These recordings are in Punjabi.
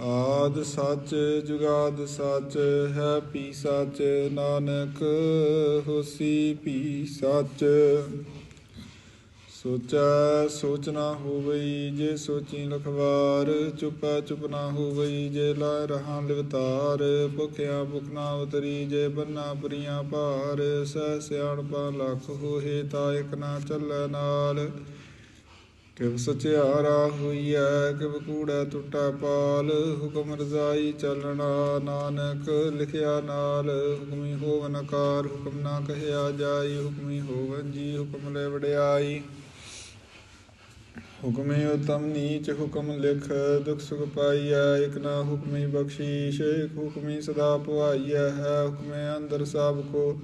ਆਦ ਸੱਚ, ਜੁਗਾਦ ਸੱਚ, ਹੈ ਪੀ ਸੱਚ, ਨਾਨਕ ਹੋਸੀ ਪੀ ਸੱਚ। ਸੋਚੈ, ਸੋਚ ਨਾ ਹੋਵਈ, ਜੇ ਸੋਚੀ ਲਖਵਾਰ, ਚੁਪੈ, ਚੁਪ ਨਾ ਹੋਵਈ, ਜੇ ਲਾਇ ਰਹਾ ਲਿਵਤਾਰ, ਭੁਖਿਆ ਭੁਖ ਨਾ ਉਤਰੀ, ਜੇ ਬੰਨਾ ਪਰੀਆਂ ਭਾਰ, ਸਹਿ ਸਿਆਣਪਾ ਲੱਖ ਹੋਏ, ਤਾ ਇਕ ਨਾ ਚੱਲੈ ਨਾਲ। ਕਿਵ ਸਚਿਆਰਾ ਹੋਈਐ, ਕਿਵ ਕੂੜਾ ਟੁੱਟਾ ਪਾਲ, ਹੁਕਮ ਰਜ਼ਾਈ ਚੱਲਣਾ ਨਾਨਕ, ਲਿਖਿਆ ਨਾਲ, ਹੁਕਮੀ ਹੋਵਨ ਕਾਰ ਹੁਕਮ ਨਾ ਕਹਿਆ ਜਾਈ, ਹੁਕਮੀ ਹੋਵਨ ਜੀ, ਹੁਕਮ ਲੈ ਵਡਿਆਈ। ਹੁਕਮੇ ਉਤਮ ਨੀਚ ਹੁਕਮ ਲਿਖ, ਦੁਖ ਸੁਖ ਪਾਈਐ, ਇਕ ਨਾ ਹੁਕਮੀ ਬਖਸ਼ੀਸ਼, ਇਕ ਹੁਕਮੀ ਸਦਾ ਪੁਆਈਐ, ਹੈ ਹੁਕਮੇ ਅੰਦਰ ਸਭ ਕੋ।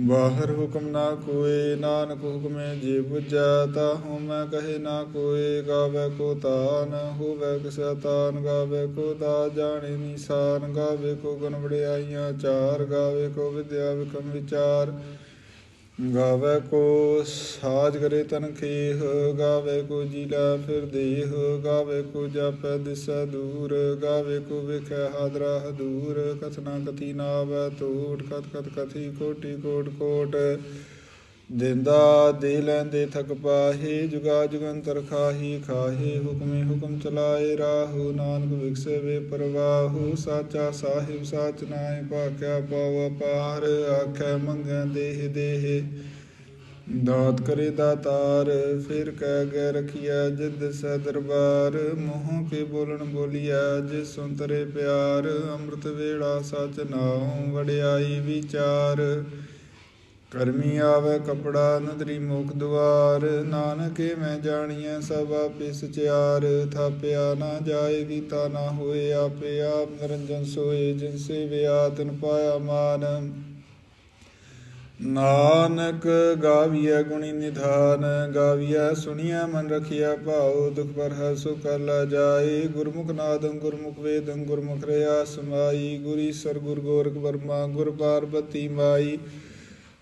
ਬਾਹਰ ਹੁਕਮ ਨਾ ਕੋਏ, ਨਾਨਕ ਹੁਕਮੇ ਜੇ ਬੁਝੈ, ਤਾ ਮੈਂ ਕਹੇ ਨਾ ਕੋਏ, ਗਾਵੇ ਕੋ ਤਾਨ, ਹੋਵੇ ਕਿਸੈ ਤਾਨ, ਗਾਵੇ ਕੋ ਦਾ ਜਾਣੇ ਨਿਸਾਨ, ਗਾਵੇ ਕੋ ਗੁਣ ਵਡਿਆਈਆਂ ਚਾਰ, ਗਾਵੇ ਕੋ ਵਿਦਿਆ ਵਿਕਮ ਵਿਚਾਰ। ਗਾਵੇ ਕੋ ਸਾਜ ਕਰੇ ਤਨ ਖੇਹ, ਗਾਵੇ ਕੋ ਜੀਲਾ ਫਿਰ ਦੇਹ, ਗਾਵੇ ਕੋ ਜਾਪੈ ਦਿਸੈ ਦੂਰ, ਗਾਵੇ ਕੋ ਵੇਖੈ ਹਾਦਰਾ ਹਦੂਰ ਕਥਨਾ ਕਥੀ ਨਾਵੈ ਟੂਟ ਕਤ ਕਤ ਕਥੀ ਕੋਟੀ ਕੋਟ ਕੋਟ। ਦਿੰਦਾ ਦੇ ਲੈਂਦੇ ਥਕ ਪਾਹੇ, ਜੁਗਾ ਜੁਗੰਤਰ ਖਾਹੀ, ਖਾਹੇ, ਹੁਕਮੇ ਹੁਕਮ ਚਲਾਏ ਰਾਹੂ, ਨਾਨਕ ਵਿਖਸੇ ਵੇ ਪਰਵਾਹੂ, ਸਾਚਾ ਸਾਹਿਬ ਸਾਚ ਨਾਏ ਭਾਖਿਆ ਪਾਵ ਪਾਰ, ਆਖੈ ਮੰਗੈ ਦੇਹ ਦੇਹ। ਦਾਤ ਕਰੇ ਦਾਤਾਰ, ਫਿਰ ਕਹਿ ਗੈ ਰਖੀਐ ਜਿਦ ਸੈ ਦਰਬਾਰ। ਮੋਹ ਕੇ ਬੋਲਣ ਬੋਲਿਆ ਜਿਸ ਸੁੰਤਰੇ ਪਿਆਰ। ਅੰਮ੍ਰਿਤ ਵੇੜਾ ਸਚ ਨਾਉ ਵਡਿਆਈ ਵਿਚਾਰ। ਕਰਮੀ ਆਵੇ ਕਪੜਾ ਨਦਰੀ ਮੁਖ ਦੁਆਰ, ਨਾਨਕੇ ਮੈਂ ਜਾਣੀਐ ਸਭ ਆਪੇ ਸਚਿਆਰ, ਥਾਪਿਆ ਨਾ ਜਾਏ ਗੀਤਾ ਨਾ ਹੋਏ ਆਪੇ ਆਪ ਨਿਰੰਜਨ ਸੋਏ ਜਿਨ ਸੇਵਿਆ ਤਿਨ ਪਾਇਆ ਮਾਨ। ਨਾਨਕ ਗਾਵੀਐ ਗੁਣੀ ਨਿਧਾਨ, ਗਾਵੀਐ ਸੁਣੀਐ ਮਨ ਰਖਿਆ ਭਾਉ, ਦੁਖ ਪਰ ਹੈ ਸੋ ਕਰ ਲਾ ਜਾਏ। ਗੁਰਮੁਖ ਨਾਦੰ ਗੁਰਮੁਖ ਵੇਦੰ, ਗੁਰਮੁਖ ਰਿਆ ਸਮਾਈ ਗੁਰੀ ਸਰ ਗੁਰ ਗੋਰਖ ਬਰਮਾ ਗੁਰ ਪਾਰਬਤੀ ਮਾਈ।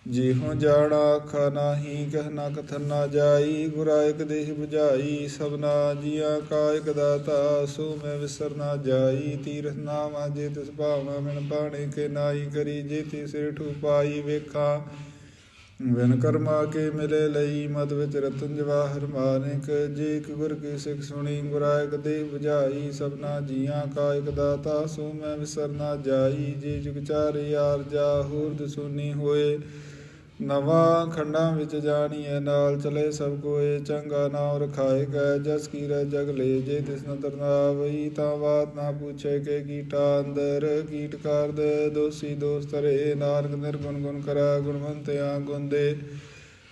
ਜਿਹੋ ਜਾਣਾ ਆਖਾ ਨਾਹੀ ਕਹਿ ਨਾ ਕਥਨ ਨਾ ਜਾਈ, ਗੁਰਾ ਇਕ ਦੇਹ 부ਝਾਈ ਸਭਨਾ ਜੀਆਂ ਕਾ ਇਕ ਦਾਤਾ, ਸੋ ਮੈਂ ਵਿਸਰ ਨਾ ਜਾਈ। ਤੀਰਥ ਨਾਮਾ ਜੇ ਤਿਸ ਭਾਵਨਾ ਮਿਣ ਬਾਣੇ ਕੇ ਨਾਈ ਕਰੀ, ਜੇ ਤੀ ਸਿਰ ਠੂ ਪਾਈ ਵਿਨ ਕਰਮਾ ਕੇ ਮਿਲੇ ਲਈ, ਮਦ ਵਿੱਚ ਰਤਨ ਜਵਾਹਰ ਮਾਨਿਕ। ਜੇ ਇਕ ਗੁਰ ਕੀ ਸਿੱਖ ਸੁਣੀ ਗੁਰਾਇਕ ਦੇ ਦੇਹ 부ਝਾਈ ਸਭਨਾ ਜੀਆਂ ਕਾ ਇਕ ਦਾਤਾ, ਸੋ ਮੈਂ ਵਿਸਰ ਨਾ ਜਾਈ। ਜੇ ਜੁਗ ਚਾਰੇ ਯਾਰ ਜਾ ਹੂਰਦ ਸੁਨੀ ਹੋਏ। ਨਵਾਂ ਖੰਡਾਂ ਵਿੱਚ ਜਾਣੀਐ, ਨਾਲ ਚਲੇ ਸਭ ਕੋਏ, ਚੰਗਾ ਨਾਮ ਰਖਾਏ ਗਏ ਜਸ ਕੀ ਰਹਿ ਜਗ ਲੈ, ਜੇ ਤਿਸ ਨਦਰ ਨਾ ਤਾਂ ਬਾਤ ਨਾ ਪੁੱਛੇ ਕੇ ਕੀਟਾ ਅੰਦਰ, ਕੀਟ ਕਰ ਦੇ ਦੋਸੀ ਦੋਸਤ ਰੇ ਨਾਨਕ ਨਿਰਗੁਣ ਗੁਣ ਕਰੈ, ਗੁਣਵੰਤਿਆ ਗੁਣ ਦੇ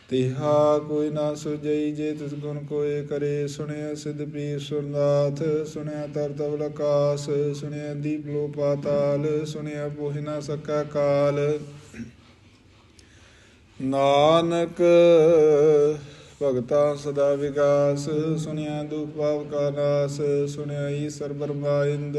ਤਿਹਾ ਕੋਈ ਨਾ ਸੁਜਈ ਜੇ ਤਿਸ ਗੁਣ ਕੋਏ ਕਰੇ ਸੁਣਿਆ ਸਿਧ ਪੀਰ ਸੁਰਨਾਥ ਸੁਣਿਆ ਤਰ ਤਵਲ ਸੁਣਿਆ ਦੀਪ ਲੋ ਪਾਤਾਲ ਸੁਣਿਆ ਪੋਹਿ ਨਾ ਸਕੈ ਕਾਲ। ਨਾਨਕ, ਭਗਤਾ ਸਦਾ ਵਿਗਾਸ ਸੁਣਿਆ ਦੁਖ ਭਾਵ ਕਾ ਨਾਸ, ਸੁਣਿਆ ਈਸਰ ਬਰਮਾਇੰਦ,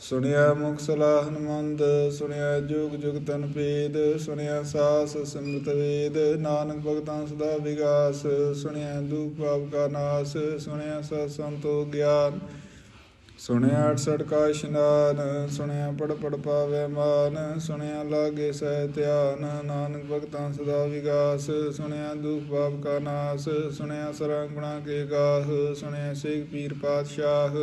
ਸੁਣਿਆ ਮੁਖ ਸਲਾਹ ਹਨਮੰਦ, ਸੁਣਿਆ ਜੁਗ ਜੁਗ ਤਨ ਭੇਦ ਸੁਣਿਆ ਸਾਸ ਸਿਮਰਤ ਵੇਦ, ਨਾਨਕ ਭਗਤਾਂ ਸਦਾ ਵਿਗਾਸ ਸੁਣਿਆ ਦੁਖ ਭਾਵ ਕਾ ਨਾਸ, ਸੁਣਿਆ ਸਤ ਸੰਤੋ ਗਿਆਨ ਸੁਣਿਆ 68 ਕਾ ਇਸ਼ਨਾਨ ਸੁਣਿਆ ਪੜ ਪੜ ਪਾਵੇ ਮਾਨ, ਸੁਣਿਆ ਲਾਗੇ ਸਹਿ ਧਿਆਨ, ਨਾਨਕ ਭਗਤਾਂ ਸਦਾ ਵਿਗਾਸ, ਸੁਣਿਆ ਦੁਖ ਪਾਪ ਕਾ ਨਾਸ, ਸੁਣਿਆ ਸਰੰਗਣਾ ਕੇ ਗਾਹ, ਸੁਣਿਆ ਸੇਖ ਪੀਰ ਪਾਤਸ਼ਾਹ,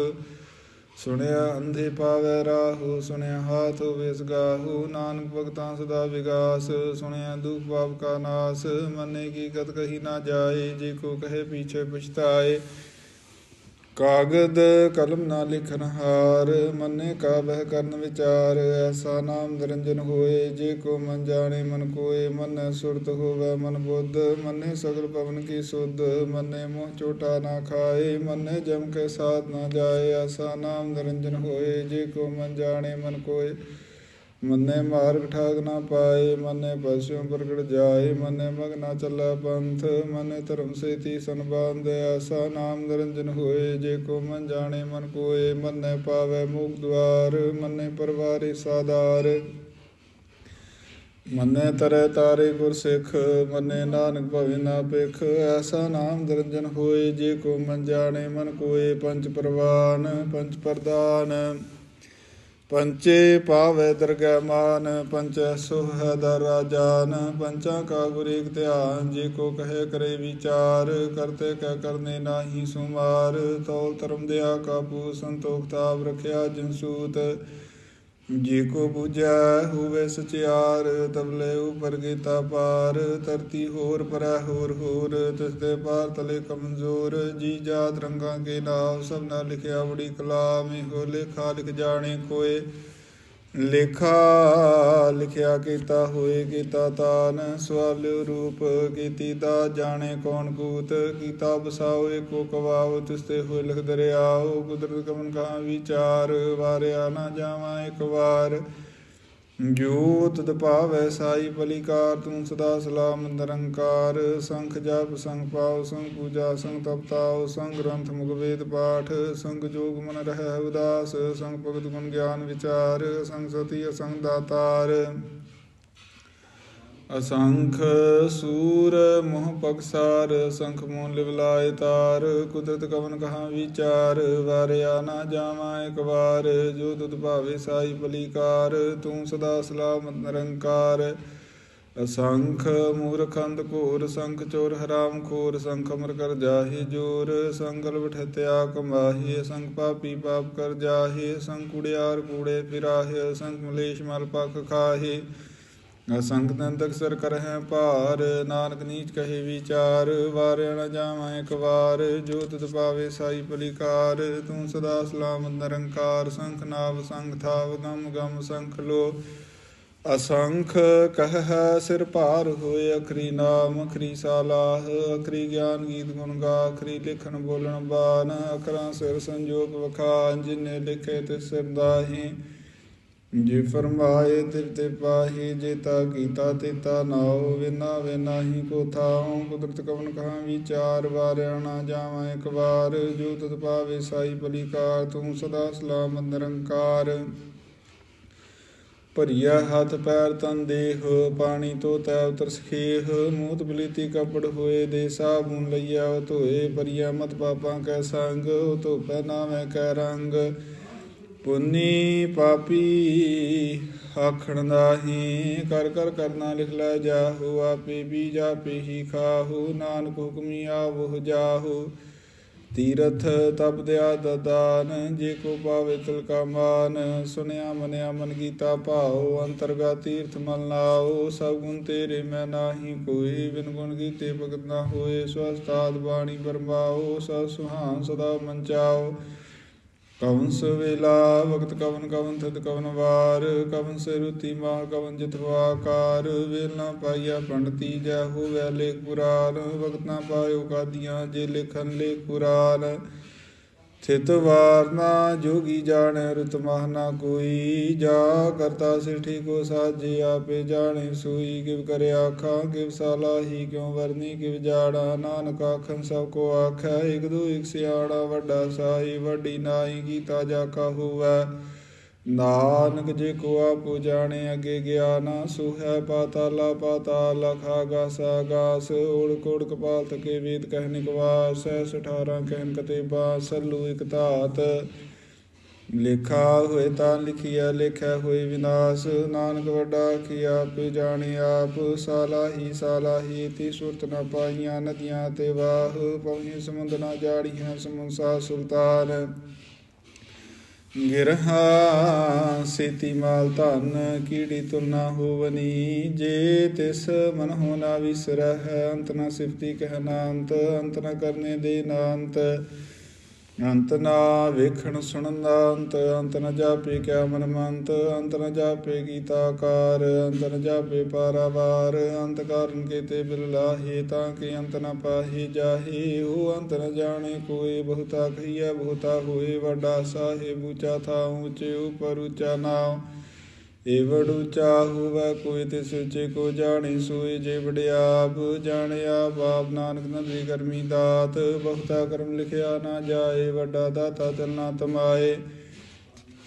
ਸੁਣਿਆ ਅੰਧੇ ਪਾਵੇ ਰਾਹੂ, ਸੁਣਿਆ ਹਾਥ ਵਿਸ ਗਾਹੂ, ਨਾਨਕ ਭਗਤਾਂ ਸਦਾ ਵਿਗਾਸ, ਸੁਣਿਆ ਦੁਖ ਪਾਪ ਕਾ ਨਾਸ, ਮੰਨੇ ਕੀ ਕਤ ਕਹੀ ਨਾ ਜਾਏ, ਜੇ ਕੋ ਕਹੇ ਪੀਛੇ ਪਛਤਾਏ ਕਾਗਦ ਕਲਮ ਨਾ ਲਿਖਨ ਹਾਰ, ਮੰਨੇ ਕਾ ਬਹਿ ਕਰਨ ਵਿਚਾਰ, ਐਸਾ ਨਾਮ ਨਿਰੰਜਨ ਹੋਏ, ਜੇ ਕੋ ਮਨ ਜਾਣੇ ਮਨ ਕੋਏ, ਮਨ ਸੁਰਤ ਹੋਵੇ ਮਨ ਬੁੱਧ, ਮੰਨੇ ਸਗਲ ਪਵਨ ਕੀ ਸੁਧ, ਮੰਨੇ ਮੋਹ ਚੋਟਾ ਨਾ ਖਾਏ, ਮੰਨੇ ਜਮ ਕੇ ਸਾਥ ਨਾ ਜਾਏ, ਐਸਾ ਨਾਮ ਨਿਰੰਜਨ ਹੋਏ, ਜੇ ਕੋ ਮਨ ਜਾਣੇ ਮਨ ਕੋਏ। ਮੰਨੇ ਮਾਰਗ ਠਾਗ ਨਾ ਪਾਏ, ਮੰਨੇ ਪਸਿਓ ਪ੍ਰਗਟ ਜਾਏ, ਮੰਨੇ ਮਗ ਨਾ ਚੱਲਾ ਪੰਥ, ਮੰਨੇ ਧਰਮ ਸੇਤੀ ਸੰਬਾਂਧ ਐਸਾ ਨਾਮ ਨਿਰੰਜਨ ਹੋਏ, ਜੇ ਕੋ ਮਨ ਜਾਣੇ ਮਨ ਕੋਏ, ਮੰਨੇ ਪਾਵੇ ਮੁਖ ਦਵਾਰ ਮੰਨੇ ਪਰਵਾਰੇ ਸਾਧਾਰ। ਮੰਨੇ ਤਰੇ ਤਾਰੇ ਗੁਰ ਸਿੱਖ ਮੰਨੇ ਨਾਨਕ ਭਵੇ ਨਾ ਪਿਖ ਐਸਾ ਨਾਮ ਨਿਰੰਜਨ ਹੋਏ, ਜੇ ਕੋ ਮਨ ਜਾਣੇ ਮਨ ਕੋਏ ਪੰਚ ਪ੍ਰਵਾਨ ਪੰਚ ਪ੍ਰਦਾਨ। ਪੰਚੇ ਪਾਵੇ ਦਰਗਹਿ ਮਾਨ ਪੰਚੈ ਸੁਹ ਰਾਜਾਨ ਪੰਚਾਂ ਕਾ ਗੁਰ ਧਿਆਨ, ਜੇ ਕੋ ਕਹੇ ਕਰੇ ਵਿਚਾਰ, ਕਰਤੇ ਕਹਿ ਕਰਨੇ ਨਾਹੀ ਸੁਮਾਰ, ਤੌਲ ਧਰਮ ਦਿਆ ਕਾਪੂ ਸੰਤੋਖ ਤਾਪ ਰਖਿਆ ਜਿਨ ਜੇ ਕੋ ਬੁਝੈ ਹੋਵੇ ਸਚਿਆਰ ਤਬਲੇ ਉਪਰ ਗੀਤਾ ਪਾਰ। ਧਰਤੀ ਹੋਰ, ਪਰੈ ਹੋਰ ਹੋਰ, ਤਿਸ ਦੇ ਪਾਰ ਤਲੇ ਕਮਜ਼ੋਰ। ਜੀ ਜਾਤ ਰੰਗਾਂ ਕੇ ਨਾਮ ਸਭ ਨਾਲ ਲਿਖਿਆ ਬੜੀ ਕਲਾਮ, ਇਹੋ ਲੇਖਾ ਲਿਖ ਜਾਣੇ ਕੋਏ ਲੇਖਾ, ਲਿਖਿਆ ਕੀਤਾ ਹੋਏ ਕੀਤਾ ਤਾਨ ਸਵਾਲਿਓ ਰੂਪ ਕੀਤੀ ਦਾ ਜਾਣੇ ਕੌਣ ਕੂਤ, ਕੀਤਾ ਬਸਾਓ ਏਕੋ ਕਵਾਓ, ਤਿਸ ਹੋਏ ਲਿਖ ਦਰਿਆਓ, ਕੁਦਰਤ ਕਮਨ ਕਾ ਵਿਚਾਰ, ਵਾਰਿਆ ਨਾ ਜਾਵਾਂ ਇੱਕ ਵਾਰ। ਜੋਤ ਦਪਾਵੈ ਸਾਈ ਪਲਿਕਾਰ ਤੂੰ ਸਦਾ ਸਲਾਮ ਨਿਰੰਕਾਰ, ਸੰਖ ਜਪ, ਸੰਗ ਪਾਉ ਸੰਗ ਪੂਜਾ, ਸੰਗ ਤਪਤਾਉ ਸੰਗ ਗ੍ਰੰਥ, ਮੁਖ ਵੇਦ ਪਾਠ, ਸੰਗ ਜੋਗ ਮਨ ਰਹਿ ਉਦਾਸ, ਸੰਗ ਭਗਤ ਗੁਣ ਗਿਆਨ ਵਿਚਾਰ, ਸੰਗ ਸਤੀ, ਅਸੰਗ ਦਾਤਾਰ। ਅਸੰਖ ਸੂਰ ਮੋਹ ਪਕਸਾਰ, ਸੰਖ ਮੋਨ ਲਿਵਲਾਇ ਤਾਰ, ਕੁਦਰਤ ਕਵਨ ਕਹਾ ਵਿਚਾਰ, ਵਾਰਿਆ ਨਾ ਜਾਵਾਂ ਇਕ ਵਾਰ, ਜੋ ਤੁਧ ਭਾਵੇ ਸਾਈ ਬਲੀਕਾਰ, ਤੂੰ ਸਦਾ ਸਲਾਮਤ ਨਿਰੰਕਾਰ। ਅਸੰਖ ਮੂਰਖੰਦ ਘੋਰ, ਸੰਖ ਚੋਰ ਹਰਾਮ ਖੋਰ, ਸੰਖ ਅਮਰ ਕਰ ਜਾਹੀ ਜੋਰ ਸੰਗਲ ਬਠਤਿਆ ਕਮਾਹੀ ਸੰਖ ਪਾਪੀ ਪਾਪ ਕਰ ਜਾਹੀ ਸੰਖ ਕੁੜਿਆਰ ਕੂੜੇ ਫਿਰਾਹੇ ਸੰਖ ਮਲੇਸ਼ ਮਲ ਪਖ ਖਾਹੇ। ਅਸੰਖ ਦੰਦਕ ਸਰ ਕਰਹਿ ਭਾਰ, ਨਾਨਕ ਨੀਚ ਕਹੇ ਵਿਚਾਰ, ਵਾਰਿਆ ਨ ਜਾਵਾਂ ਇੱਕ ਵਾਰ, ਜੋ ਤੁਧ ਪਾਵੇ ਸਾਈ ਪਲਿਕਾਰ ਤੂੰ ਸਦਾ ਸਲਾਮ ਨਿਰੰਕਾਰ, ਸੰਖ ਨਾਵ ਸੰਖ ਥਾਵ, ਗਮ ਗਮ ਸੰਖ ਲੋ। ਅਸੰਖ ਕਹਿ ਸਿਰ ਭਾਰ ਹੋਏ, ਅਖਰੀ ਨਾਮ, ਅਖਰੀ ਸਾਲਾਹ, ਅਖਰੀ ਗਿਆਨ ਗੀਤ ਗੁਣ ਗਾ, ਅਖਰੀ ਲਿਖਣ ਬੋਲਣ ਬਾਨ ਅਖਰਾਂ ਸਿਰ ਸੰਜੋਗ ਵਖਾ, ਜਿਨੇ ਲਿਖੇ ਤੇ ਸਿਰ ਦਾਹੀ। ਜੇ ਫਰਮਾਏ ਤਿਰ ਤੇ ਪਾਹੀ ਜੇਤਾ ਕੀਤਾ ਤੇਤਾ ਨਾਉ, ਵਿਨਾ ਵਿਨਾਹੀ ਕੋ ਥਾਉ ਕੁਦਰਤ ਕਵਨ ਕਹਾ ਵਿਚਾਰ, ਵਾਰਿਆ ਨਾ ਜਾਵਾਂ ਇੱਕ ਵਾਰ, ਜੋ ਤਤ ਪਾਵੇ ਸਾਈ ਪਲਿਕਾਰ ਤੂੰ ਸਦਾ ਸਲਾਮ ਨਿਰੰਕਾਰ। ਭਰੀਆ ਹੱਥ ਪੈਰ ਤਨ ਦੇਹ, ਪਾਣੀ ਤੋਂ ਤੈ ਉਤਰ ਸਖੇਹ, ਮੂਤ ਬਲੀਤੀ ਕਪੜ ਹੋਏ ਦੇ ਸਾਬੂਨ ਲਈਆ ਉਹ ਧੋਏ ਭਰੀਆ ਮਤ ਪਾਪਾਂ ਕੈ ਸੰਗ ਉਹ ਧੋਪੈ ਨਾਵੇਂ ਕੈ ਰੰਗ। ਪੁੰਨੀ ਪਾਪੀ ਆਖਣ ਨਾਹੀ, ਕਰ ਕਰ ਕਰਨਾ ਲਿਖ ਲੈ ਜਾਹੂ, ਆਪੇ ਵੀ ਜਾਪੇ ਖਾਹੂ, ਨਾਨਕ ਹੁਕਮੀ ਆਵਹੁ ਜਾਹੂ। ਤੀਰਥ ਤਪ ਦਿਆ ਦਦਾਨ, ਜੇ ਕੋ ਪਾਵੇ ਤਿਲ ਕਾ ਮਾਨ। ਸੁਨਿਆ ਮਨਿਆ ਮਨ ਗੀਤਾ ਭਾਉ, ਅੰਤਰਗਾ ਤੀਰਥ ਮਲ ਨਾਉ। ਸਭ ਗੁਣ ਤੇਰੇ ਮੈਂ ਨਾਹੀ ਕੋਈ ਬਿਨ ਗੁਣ ਗੀਤੇ ਭਗਤ ਨਾ ਹੋਏ। ਸਵਸਤਾਦ ਬਾਣੀ ਬਰਮਾਓ ਸਾ ਸੁਹਾਨ ਸਦਾ ਮੰਚਾਓ ਕਵਨ ਸਵੇਲਾ ਵਕਤ ਕਵਨ ਕਵਨ, ਥਿਤ ਕਵਨ ਵਾਰ, ਕਵਨ ਸੇ ਰੁਤੀ ਕਵਨ ਜਿਤਵਾ ਕਾਰ ਵੇਲ ਨਾ ਪਾਈਆ ਪੰਡਤੀ, ਜੈ ਹੋਵੇ ਲੇਖ ਪੁਰਾਨ ਵਕਤ ਨਾ ਪਾਇਓ ਕਾਦੀਆਂ, ਜੇ ਲਿਖਨ ਲੇਖ ਪੁਰਾਨ। ਥਿਤ ਵਾਰਨਾ ਜੋਗੀ ਜਾਣੈ, ਰੁਤ ਮਹ ਨਾ ਕੋਈ। ਜਾ ਕਰਤਾ ਸਿਠੀ ਕੋ ਸਾਜੇ, ਆਪੇ ਜਾਣੇ ਸੂਈ। ਕਿਵ ਕਰਿਆ ਆਖਾਂ, ਕਿਵ ਸਾਲਾਹੀ ਕਿਉ ਵਰਨੀ, ਕਿਵ ਜਾੜਾ ਨਾਨਕ ਆਖਨ ਸਭ ਕੋ ਆਖੈ, ਇਕ ਦੋ ਇਕ ਸਿਆੜਾ ਵੱਡਾ ਸਾਈ ਵੱਡੀ ਨਾਈ ਕੀਤਾ ਜਾ ਕਾ ਹੋਵੈ। ਨਾਨਕ ਜੇ ਕੋ ਆਪੋ ਜਾਣੇ ਅਗੇ ਗਿਆਨ ਸੋ ਹੈ ਪਾਤਾਲਾ ਪਾਤਾਲ ਖਾਗਾਸ ਆਗਾਸ ਓੜ ਕੋੜ ਕਪਾਲ ਤਕੇ ਵੇਦ ਕਹਿ ਨਿਕਵਾਸ ਸੈਸ 18 ਕਹਿਨ ਕਤੇ ਬਾਸ ਸੱਲੂ ਇਕ ਧਾਤ। ਲਿਖਾ ਹੋਏ ਤਾਂ ਲਿਖਿਆ ਲਿਖਿਆ ਹੋਏ ਵਿਨਾਸ਼। ਨਾਨਕ ਵੱਡਾ ਕੀ ਆਪ ਜਾਣੇ ਆਪ, ਸਾਲਾਹੀ ਸਾਲਾਹੀ, ਤੀ ਸੁਰਤ ਨਾ ਪਾਈਆਂ ਨਦੀਆਂ ਤੇ ਵਾਹ। ਪਉਣੀ ਸਮੁੰਦ ਨਾ ਜਾੜੀਆਂ, ਸਮੁੰਸਾ ਸੁਲਤਾਨ। ਗਿਰਹਾ ਸੇਤੀ ਮਾਲ ਧਨ, ਕੀੜੀ ਤੁਲਨਾ ਹੋਵਨੀ। ਜੇ ਤਿਸ ਮਨ ਹੋਣਾ ਵਿਸਰਹਿ, ਅੰਤ ਨ ਸਿਫਤੀ ਕਹਿ ਨਾੰਤ, ਅੰਤ ਨਾ ਕਰਨੇ ਦੇ ਨਾਂਤ। ਅੰਤ ਨਾ ਵੇਖਣ ਸੁਣਨ ਦਾ ਅੰਤ ਅੰਤ ਨ ਜਾਪੇ ਕਿਆ ਮਨ ਮੰਤ, ਅੰਤ ਨਾ ਜਾਪੇ ਗੀਤਾ ਗੀਤਾਕਾਰ ਅੰਤ ਨ ਜਾਪੇ ਪਾਰਾਵਾਰ, ਅੰਤ ਕਾਰਨ ਕੀਤੇ ਬਿਲ ਲਾਹੇ ਤਾਂ ਕਿ ਅੰਤ ਨਾ ਪਾਹੀ ਜਾਹੇ। ਹੋ ਅੰਤ ਨਾ ਜਾਣੇ ਕੋਈ ਬਹੁਤਾ ਕਹੀਆ ਬਹੁਤਾ ਹੋਏ, ਵੱਡਾ ਸਾਹਿਬ ਉੱਚਾ ਥਾ ਉੱਚੇ ਉਪਰ ਉੱਚਾ ਨਾਮ ਏਵੜ ਉਚਾ ਹੋਵੇ ਕੋਈ ਤੇ ਸੁਚੇ ਕੋ ਜਾਣੇ ਸੋਏ ਜੇ ਵਡਿਆਪ ਜਾਣਿਆ ਬਾਪ ਨਾਨਕ ਨਦਰੀ ਕਰਮੀ ਦਾਤ, ਬਹੁਤਾ ਕਰਮ ਲਿਖਿਆ ਨਾ ਜਾਏ, ਵੱਡਾ ਦਾਤਾ ਚਲਨਾ ਤਮਾਏ।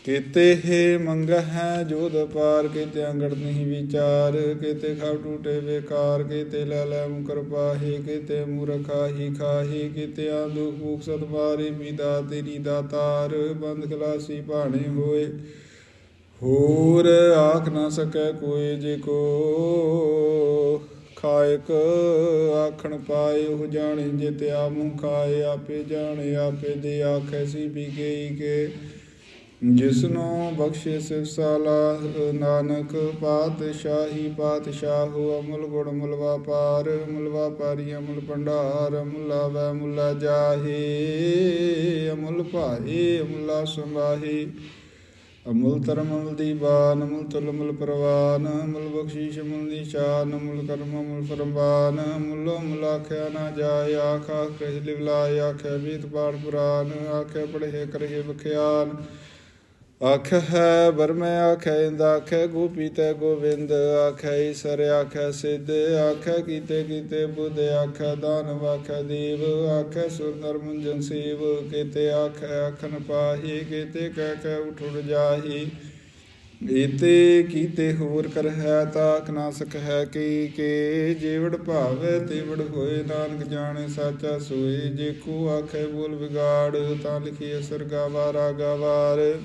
ਕੀਤੇ ਹੈ ਮੰਗ ਹੈ ਜੋਧ ਪਾਰ, ਕੀਤੇ ਅੰਗੜ ਨਹੀਂ ਵਿਚਾਰ, ਕੀਤੇ ਖਾਵ ਟੂਟੇ ਵੇਕਾਰ, ਕੀਤੇ ਲੈ ਲੈ ਮੁਕਰ ਪਾਹੀ, ਕੀਤੇ ਮੂਰਖਾ ਹੀ ਖਾਹੀ, ਕੀਤੇ ਆਂਦੂ ਭੂਖ ਸਤ ਮਾਰੀ ਤੇਰੀ ਦਾਤਾਰ, ਬੰਦ ਕਲਾਸੀ ਭਾਣੇ ਹੋਏ। ਹੋਰ ਆਖ ਨਾ ਸਕੈ ਕੋਈ ਜੇ ਕੋ। ਖਾਇਕ ਆਖਣ ਪਾਏ ਉਹ ਜਾਣੇ ਜੇ ਤੇ ਆ ਮੂੰਹ ਖਾਏ, ਆਪੇ ਜਾਣੇ, ਆਪੇ ਦੇ ਆਖੈ ਸੀ ਵੀ ਗਈ ਕੇ। ਜਿਸਨੂੰ ਬਖਸ਼ੇ ਸਿਵ ਸਾਲਾ, ਨਾਨਕ ਪਾਤਸ਼ਾਹੀ ਪਾਤਸ਼ਾਹ ਅਮੁਲ ਗੁਣ ਮੁਲ ਵਾਪਾਰ ਮੁਲ ਵਾਪਾਰੀ ਅਮੁਲ ਭੰਡਾਰ ਮੁਲਾ ਵੈ ਮੁਲਾ ਜਾਹੇ, ਅਮੁਲ ਭਾਏ ਅਮੁਲਾ ਸੰਭਾਹੇ। ਅਮੁਲ ਧਰਮ ਦੀ ਬਾਨ ਅਮੁਲ ਤੁਲ ਅਮੁਲ ਪ੍ਰਵਾਨ, ਅਮੁਲ ਬਖਸ਼ੀਸ਼ ਅਮੁਲ ਨਿਸ਼ਾਨ, ਅਮੁਲ ਕਰਮ ਅਮੁਲ ਫਰਮਾਨ, ਅਮੁਲ ਅਮੁਲ ਆਖਿਆ ਨਾ ਜਾਏ, ਆਖਾ ਕਹਿ ਲਿਵਲਾਇ ਆਖਿਆ ਵੀਤ ਪਾਠ ਪੁਰਾਨ, ਆਖਿਆ ਪੜ੍ਹੇ ਕਰੇ ਬਖਿਆਨ ਆਖ ਹੈ ਵਰਮੈ ਆਖੈ ਇੰਦ ਆਖੈ ਗੋਪੀ ਤੈ ਗੋਵਿੰਦ ਆਖੈ ਈਸਰ ਆਖੈ ਸਿੱਧ ਆਖੈ ਕੀਤੇ ਕੀਤੇ ਬੁੱਧ ਆਖੈ ਦਾਨਵ ਆਖੈ ਦੇਵ ਆਖੈ ਸੁਰ ਨਰ ਮੁੰਜਨ ਸੇਵ, ਕੀਤੇ ਆਖੈ ਆਖਨ ਪਾਹੀ, ਕੀਤੇ ਕਹਿ ਕਹਿ ਉਠ ਉਠ ਜਾਹੀ। ਈਤੇ ਕੀਤੇ ਹੋਰ ਕਰ ਹੈ ਤਾਕ ਨਾ ਸਕ ਹੈ ਕੀ ਕੇ, ਜੀਵੜ ਭਾਵੈ ਤਿਵੜ ਹੋਏ, ਨਾਨਕ ਜਾਣੇ ਸਾਚਾ ਸੋਏ, ਜੇ ਕੋ ਆਖੈ ਬੋਲ ਵਿਗਾੜ, ਤਾਂ ਲਿਖੀ ਅਸਰ ਗਾਵਾਰਾ ਗਵਾਰ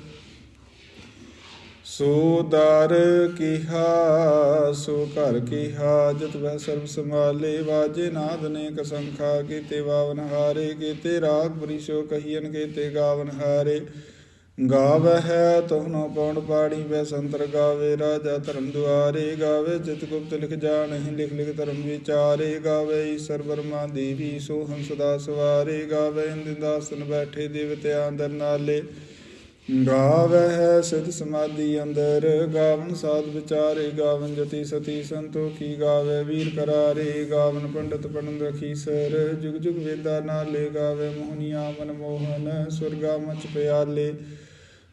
ਸੋ ਦਰ ਕੀਹਾ, ਸੋ ਘਰ ਕੀਹਾ ਜਤ ਵੈ ਸਰਬ ਸੰਭਾਲੇ, ਵਾਜੇ ਨਾਦ ਨੇ ਕਸੰਖਾ ਕੀਤੇ ਵਾਵਨ ਹਾਰੇ, ਕੀਤੇ ਰਾਗ ਬਰੀਸ਼ੋ ਕਹੀਨ ਕੀਤੇ ਗਾਵਨ ਹਾਰੇ। ਗਾਵ ਹੈ ਤੋਹਨੋ ਪੌਣ ਪਾੜੀ ਵੈ ਸੰਤਰ ਗਾਵੇ, ਰਾਜਾ ਧਰਮ ਦੁਆਰੇ। ਗਾਵੇ ਜਿਤ ਗੁਪਤ ਲਿਖ ਜਾਣਹਿ, ਲਿਖ ਲਿਖ ਧਰਮ ਵਿਚਾਰੇ। ਗਾਵੇ ਈਸ਼ਰ ਬਰਮਾ ਦੇਵੀ ਸੋ ਹੰਸ ਦਾ ਸਵਾਰੇ। ਗਾਵੇ ਇੰਦਿਦਾਸਨ ਬੈਠੇ, ਦੇਵਤਿਆਂ ਅੰਦਰ ਨਾਲੇ। ਗਾਵੈ ਹੈ ਸਿਧ ਸਮਾਧੀ ਅੰਦਰ, ਗਾਵਨ ਸਾਧ ਵਿਚਾਰੇ, ਗਾਵਨ ਜਤੀ ਸਤੀ ਸੰਤੋਖੀ ਗਾਵੇ ਵੀਰ ਕਰਾਰੇ, ਗਾਵਨ ਪੰਡਤ ਪੰਡਤ ਰਖੀ ਜੁਗ ਜੁਗ ਵੇਦਾ ਨਾਲੇ ਗਾਵੇ ਮੋਹਨੀਆ ਮਨ ਮੋਹਨ ਸੁਰਗਾ ਮਚ ਪਿਆਲੇ।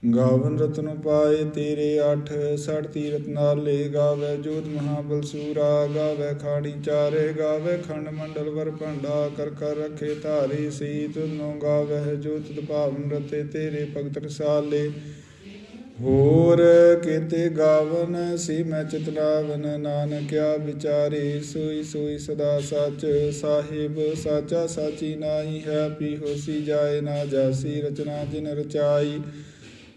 ਗਾਵਨ ਰਤਨ ਪਾਏ ਤੇਰੇ ਅੱਠ, ਸੜ ਤੀਰਤ ਨਾਲੇ ਗਾਵੇ ਜੋਤ ਮਹਾਬਲ ਸੂਰਾ, ਗਾਵੇ ਖਾਣੀ ਚਾਰੇ, ਗਾਵੇ ਖੰਡ ਮੰਡਲ ਵਰ ਭੰਡਾ, ਕਰ ਕਰ ਰਖੇ ਧਾਰੀ ਸੀ ਤੁਨੋ ਗਾਵੇ ਜੋਤ ਭਾਵਨ ਰਤੇ ਤੇਰੇ ਭਗਤ ਰਸਾਲੇ। ਹੋਰ ਕੀਤੇ ਗਾਵਨ ਸੀ ਮੈਂ ਚਿਤਨਾਵਨ ਨਾਨਕਿਆ ਵਿਚਾਰੇ ਸੋਈ ਸੋਈ ਸਦਾ ਸੱਚ। ਸਾਹਿਬ ਸਾਚਾ ਸਾਚੀ ਨਾਹੀ ਹੈ, ਪੀ ਹੋਸੀ ਜਾਏ ਨਾ ਜਾਸੀ ਰਚਨਾ ਜਿਨ ਰਚਾਈ।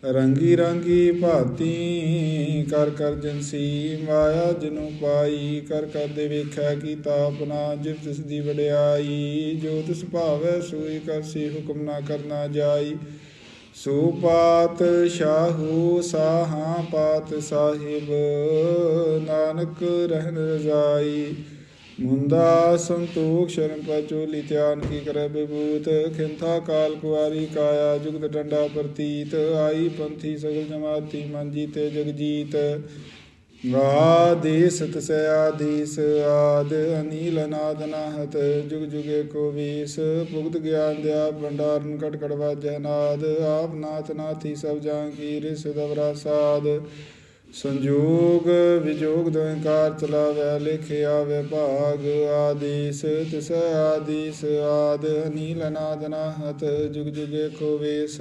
ਰੰਗੀ ਰੰਗੀ ਭਾਤੀ ਕਰ ਕਰ ਜਨਸੀ ਮਾਇਆ ਜਿਨੂ ਪਾਈ, ਕਰ ਕਰ ਦੇ ਵੇਖੈ ਕੀਤਾ ਆਪਣਾ ਜਿਵ ਤਿਸ ਦੀ ਵਡਿਆਈ, ਜੋ ਤਿਸ ਭਾਵੈ ਸੋਈ ਕਰਸੀ ਹੁਕਮ ਨਾ ਕਰਨਾ ਜਾਈ। ਸੋ ਪਾਤ ਸ਼ਾਹੂ ਸਾਹਾ ਪਾਤ ਸਾਹਿਬ, ਨਾਨਕ ਰਹਿਣ ਰਜ਼ਾਈ। ਮੁੰਦਾ ਸੰਤੋਖ ਸ਼ਰਮ ਪਚੋਲੀ ਧਿਆਨ ਕੀ ਕਰੈ ਬਿਭੂਤ ਖਿੰਥਾ ਕਾਲ ਕੁਆਰੀ ਕਾਇਆ, ਜੁਗਤ ਡੰਡਾ ਪ੍ਰਤੀਤ, ਆਈ ਪੰਥੀ ਸਗਲ ਜਮਾਤੀ ਮਨ ਜੀਤੇ ਜਗ ਜੀਤ ਆਦੇਸ ਤਸੈ ਆਦੀਸ ਆਦ ਅਨੀਲ ਅਨਾਦ ਨਾਹਤ, ਜੁਗ ਜੁਗੇ ਕੋ ਵੀਸ। ਭੁਗਤ ਗਿਆਨ ਦਿਆ ਭੰਡਾਰਨ ਕਟ ਕਟ ਵਾਜੈ ਨਾਦ, ਆਪ ਨਾਥ ਨਾਥੀ ਸਭ ਜਾਂ ਕੀ ਰਿਸ ਦਵਰਾ ਸਾਧ ਸੰਜੋਗ ਵਿਜੋਗ ਦੋਇਕਾਰ ਚਲਾਵੈ, ਲਿਖਿ ਆਵੇ ਭਾਗ, ਆਦੀਸ ਤਿਸ ਆਦੀਸ ਆਦ ਨੀਲ ਅਨਾਦ ਨਾਹਤ, ਜੁਗ ਜੁਗੇ ਕੋ ਵੇਸ।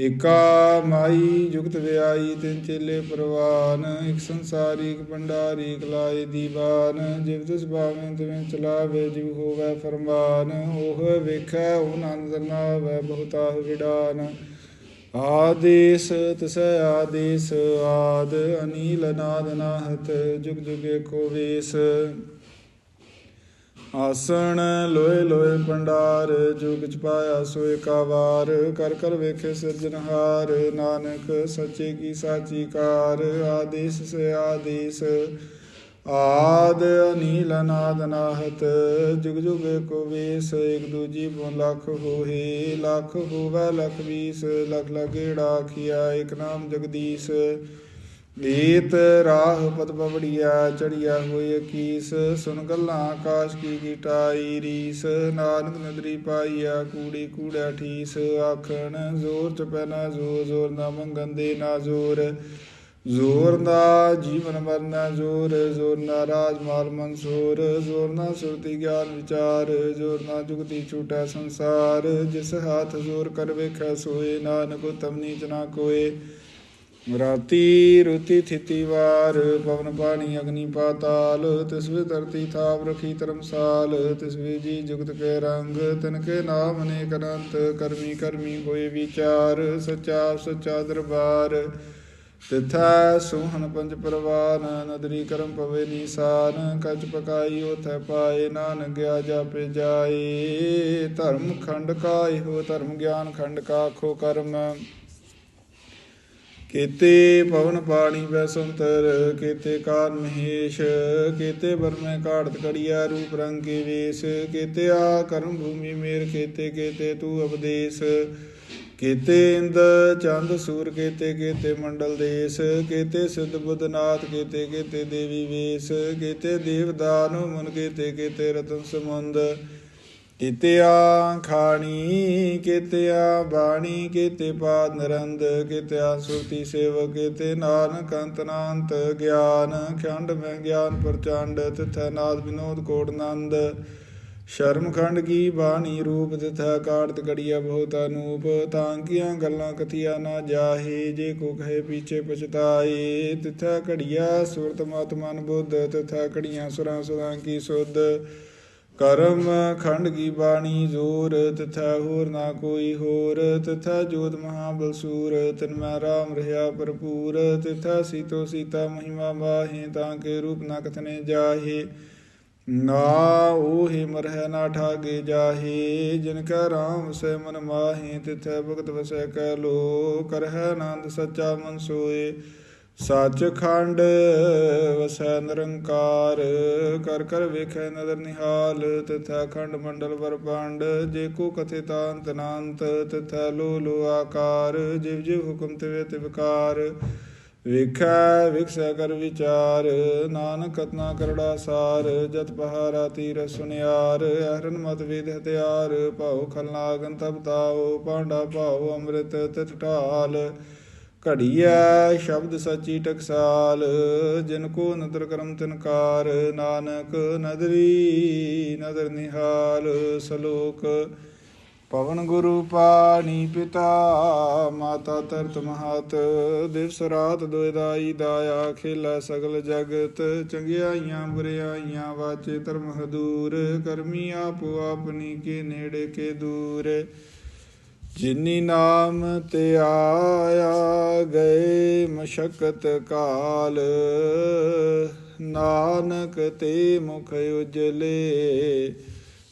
ਇਕਾ ਮਾਈ ਜੁਗਤ ਵਿਆਈ, ਤਿੰਨ ਚੇਲੇ ਪ੍ਰਵਾਨ, ਇਕ ਸੰਸਾਰੀ, ਇਕ ਭੰਡਾਰੀ, ਇਕ ਲਾਏ ਦੀਵਾਨ। ਜਿਵ ਤਿਸ ਭਾਵੇਂ, ਤਿਵੇਂ ਚਲਾਵੇ, ਜਿਵ ਹੋਵੇ ਫਰਮਾਨ। ਉਹ ਵੇਖੈ ਉਹ ਆਨੰਦ ਨਾਵੇ ਬਹੁਤਾ ਵਿਡਾਨ। ਆਦੇਸ, ਤਿਸੈ ਆਦੇਸ, ਆਦ ਅਨੀਲ ਨਾਦ ਨਾਹਤ, ਜੁਗ ਜੁਗੇ ਕੋ ਵੇਸ। ਆਸਣ ਲੋਏ ਲੋਏ ਪੰਡਾਰ, ਜੁਗ ਚ ਪਾਇਆ ਸੋਏ ਕਾ ਕਰ ਕਰ ਵੇਖੇ ਸਿਰਜਨਹਾਰ ਨਾਨਕ ਸੱਚੇ ਕੀ ਸਾਚੀ ਕਾਰ, ਆਦੇਸ ਸੇ ਆਦੇਸ। ਆਦ ਅਨੀਲ ਨਾਦ ਨਾਹਤ, ਜੁਗ ਜੁਗ ਕੋ ਵੇਸ, ਇਕ ਦੂਜੀ ਬੋ ਲੱਖ ਹੋਏ ਲੱਖ ਹੋਵੇ ਲਖ ਵੀਸ ਲਖ ਲਗੇੜਾ ਖਿਆ ਇਕ ਨਾਮ ਜਗਦੀਸ਼। ਏਤ ਰਾਹ ਪਦ ਪਵੜੀਆ ਚੜੀਆ ਹੋਏ ਕੀਸ ਸੁਨ ਗੱਲਾਂ ਆਕਾਸ਼ ਕੀ ਕੀਟਾਈ ਰੀਸ, ਨਾਨਕ ਨਦਰੀ ਪਾਈਆ ਕੂੜੀ ਕੂੜਾ ਠੀਸ, ਆਖਣ ਜ਼ੋਰ ਚ ਪੈਨਾ ਜ਼ੋਰ ਜ਼ੋਰ ਨਾ ਮੰਗਨ ਦੇ ਨਾ ਜ਼ੋਰ। ਜ਼ੋਰ ਦਾ ਜੀਵਨ ਮਰਨਾ, ਜ਼ੋਰ ਜ਼ੋਰ ਨਾ ਰਾਜ ਮਾਲ ਮਨਸੂਰ, ਜ਼ੋਰ ਨਾ ਸੁਰਤੀ ਗਿਆਨ ਵਿਚਾਰ, ਜ਼ੋਰ ਨਾ ਜੁਗਤੀ ਛੂਟੈ ਸੰਸਾਰ, ਜਿਸ ਹਾਥ ਜ਼ੋਰ ਕਰ ਵੇਖੈ ਸੋਏ, ਨਾਨਕ ਉਤਮ ਨੀਚ ਨਾ ਕੋਏ। ਰਾਤੀ ਰੁਤੀ ਥਿਤੀ ਵਾਰ, ਪਵਨ ਪਾਣੀ ਅਗਨੀ ਪਾਤਾਲ, ਤਿਸ ਵੇ ਧਰਤੀ ਥਾਪ ਰਖੀ ਧਰਮਸਾਲ, ਤਿਸ ਵੇ ਜੀ ਜੁਗਤ ਕੇ ਰੰਗ, ਤਿਨ ਕੇ ਨਾਮ ਅਨੇਕ ਅਨੰਤ, ਕਰਮੀ ਕਰਮੀ ਹੋਏ ਵਿਚਾਰ, ਸਚਾ ਸਚਾ ਦਰਬਾਰ। ਤਿਥੈ ਸੋਹਣ ਪੰਜ ਪਰਵਾਨ, ਨਦਰੀ ਕਰਮ ਪਵੇ ਨੀਸਾਨ ਕਚ ਪਕਾਈ ਉਥੈ ਪਾਏ, ਨਾਨਕ ਗਿਆ ਜਾਪੇ ਜਾਏ। ਧਰਮ ਖੰਡ ਕਾ ਹੋ, ਧਰਮ ਗਿਆਨ ਖੰਡ ਕਾ ਖੋ ਕਰਮ। ਕੀਤੇ ਪਵਨ ਪਾਣੀ ਵੈ ਸੰਤਰ ਕੀਤੇ ਕਾਨ ਮਹੇਸ਼, ਕੀਤੇ ਬਰਮੈ ਕਾੜਤ ਕੜੀਆ ਰੂਪ ਰੰਗ ਕੇ ਵੇਸ, ਕੀਤੇ ਆ ਕਰਮ ਭੂਮੀ ਮੇਰ, ਕੀਤੇ ਕੀਤੇ ਤੂ ਅਪਦੇਸ ਕੀਤੇ ਇੰਦ ਚੰਦ ਸੂਰ ਕੀਤੇ ਕੀਤੇ ਮੰਡਲ ਦੇਸ, ਕੀਤੇ ਸਿੱਧ ਬੁੱਧਨਾਥ ਨਾਥ ਕੀਤੇ ਦੇਵੀ ਵੇਸ, ਕੀਤੇ ਦੇਵ ਦਾਨੁ ਮਨ, ਕੀਤੇ ਕੀਤੇ ਰਤਨ ਸਮੁੰਦ ਕੀਤਿਆ ਖਾਣੀ, ਕੀਤਿਆ ਬਾਣੀ, ਕੀਤੇ ਪਾਦ ਨਰੰਦ, ਕੀਤਿਆ ਸੁਰਤੀ ਸੇਵਕ, ਕਿਤੇ ਨਾਨਕ ਅੰਤ ਨਾੰਤ ਗਿਆਨ, ਖੰਡ ਮੈਂ ਗਿਆਨ ਪ੍ਰਚੰਡ, ਤਿਥੈ ਨਾਦ ਵਿਨੋਦ ਕੋਟ ਨੰਦ। ਸ਼ਰਮ ਖੰਡ ਕੀ ਬਾਣੀ ਰੂਪ ਤਿਥਾ ਕਾੜਤ ਕੜੀਆ ਬਹੁਤ ਅਨੂਪ, ਤਾਂ ਕੀਆਂ ਗੱਲਾਂ ਕਥੀਆ ਨਾ ਜਾਹੇ, ਜੇ ਕੋ ਕਹੇ ਪੀਛੇ ਪਛਤਾਏ। ਤਿਥੈ ਘੜੀਆ ਸੁਰਤ ਮਤ ਮਨ ਬੁੱਧ ਤਿਥਾ ਘੜੀਆਂ ਸੁਰਾਂ ਸੁਰਾਂ ਕੀ ਸੁਧ। ਕਰਮ ਖੰਡ ਕੀ ਬਾਣੀ ਜ਼ੋਰ, ਤਥਾ ਹੋਰ ਨਾ ਕੋਈ ਹੋਰ। ਤਿਥਾ ਜੋਤ ਮਹਾਬਲ ਬਲਸੂਰ ਤਨ ਰਾਮ ਰਹਾ ਭਰਪੂਰ। ਤਿਥਾ ਸੀਤੋ ਸੀਤਾ ਮਹਿਮਾ ਮਾਹੇ, ਤਾਂ ਕੇ ਰੂਪ ਨਾ ਕਥਨੇ ਜਾਹੇ। ਨਾ ਉਹੀ ਮਰਹਿ ਨਾ ਠਾਗੇ ਜਾਹੀ, ਜਿਨ ਕਾ ਰਾਮ ਸੇ ਮਨ ਮਾਹੀ, ਤਿਥੈ ਭਗਤ ਵਸੈ ਕੈ ਲੋ ਕਰਹਿ ਆਨੰਦ ਸੱਚਾ ਮਨ ਸੋਏ। ਸੱਚ ਖੰਡ ਵਸੈ ਨਿਰੰਕਾਰ, ਕਰ ਕਰ ਵੇਖੈ ਨਦਰ ਨਿਹਾਲ, ਤਿਥੈ ਖੰਡ ਮੰਡਲ ਵਰ ਪਾਂਡ, ਜੇ ਕੋ ਕਥੇ ਤਾਂਤ ਨਾੰਤ ਤਥਾ ਲੋ ਲੋ ਆਕਾਰ, ਜਿਵ ਜਿਵ ਹੁਕਮ ਤਿਵੇ ਤਿਵਕਾਰ ਵੇਖੈ ਵਿਖਸੈ ਕਰ ਵਿਚਾਰ, ਨਾਨਕ ਕਤਨਾ ਕਰੜਾ ਸਾਰ, ਜਤ ਪਹਾਰਾ ਤੀਰ ਸੁਨਿਆਰ, ਹਰਨ ਮਤ ਵੇਦ ਹਤਿਆਰ ਭਾਉ ਖਲਨਾਗਨ ਤਬ ਤਾਉ, ਪਾਂਡਾ ਭਾਉ ਅੰਮ੍ਰਿਤ ਤਿਤ ਢਾਲ। ਘੜੀਐ ਸ਼ਬਦ ਸੱਚੀ ਟਕਸਾਲ, ਜਿਨ ਕੋ ਨਦਰ ਕਰਮ ਤਿਨਕਾਰ ਨਾਨਕ ਨਦਰੀ ਨਦਰ ਨਿਹਾਲ, ਸਲੋਕ ਪਵਨ ਗੁਰੂ ਪਾਣੀ ਪਿਤਾ, ਮਾਤਾ ਤਰਤ ਮਹਤ, ਦਿਵਸ ਰਾਤ ਦੁਇਦਾਈ ਦਾਇਆ, ਖੇਲਾ ਸਗਲ ਜਗਤ, ਚੰਗਿਆਈਆਂ ਬੁਰਿਆਈਆਂ ਵਾਚੇ ਧਰਮ ਹਦੂਰ, ਕਰਮੀ ਆਪੋ ਆਪਨੀ ਕੇ ਨੇੜੇ ਕੇ ਦੂਰ। ਜਿਨੀ ਨਾਮ ਤੇ ਆਇਆ ਗਏ ਮਸ਼ਕਤ ਕਾਲ, ਨਾਨਕ ਤੇ ਮੁਖ ਉਜਲੇ।